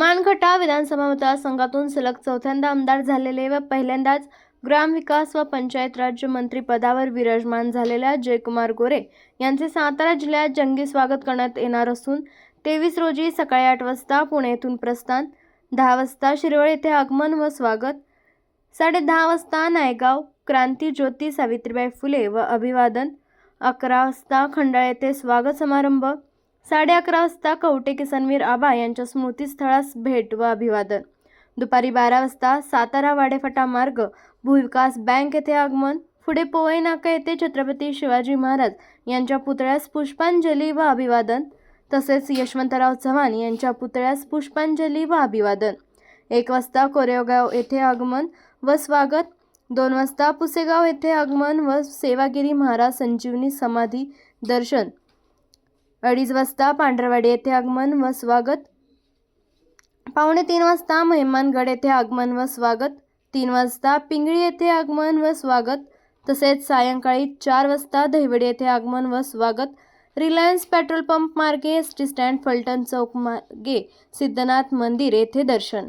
मानखटा विधानसभा मतदारसंघातून सलग चौथ्यांदा आमदार झालेले व पहिल्यांदाच ग्रामविकास व पंचायत राज्य मंत्रिपदावर विराजमान झालेल्या जयकुमार गोरे यांचे सातारा जिल्ह्यात जंगी स्वागत करण्यात येणार असून तेवीस रोजी सकाळी आठ वाजता पुणे येथून प्रस्थान दहा वाजता शिरवळ येथे आगमन व स्वागत साडे दहा वाजता नायगाव क्रांती ज्योती सावित्रीबाई फुले व अभिवादन अकरा वाजता खंडाळ येथे स्वागत समारंभ साडे अकरा वाजता कवटे किसनवीर आबा यांच्या स्मृतीस्थळास भेट व अभिवादन. दुपारी बारा वाजता सातारा वाडेफाटा मार्ग भूविकास बँक येथे आगमन पुढे पोवई नाका येथे छत्रपती शिवाजी महाराज यांच्या पुतळ्यास पुष्पांजली व अभिवादन तसेच यशवंतराव चव्हाण यांच्या पुतळ्यास पुष्पांजली व अभिवादन. एक वाजता कोरेगाव येथे आगमन व स्वागत दोन वाजता पुसेगाव येथे आगमन व सेवागिरी महाराज संजीवनी समाधी दर्शन. अडीच वाजता पांढरवाडी येथे आगमन व स्वागत. पावणे तीन वाजता मेहमानगड येथे आगमन व स्वागत. तीन वाजता पिंगळी येथे आगमन व स्वागत. तसेच सायंकाळी चार वाजता दहिवडी येथे आगमन व स्वागत. रिलायन्स पेट्रोल पंप मार्गे एस टी स्टँड फलटण चौक मार्गे सिद्धनाथ मंदिर येथे दर्शन.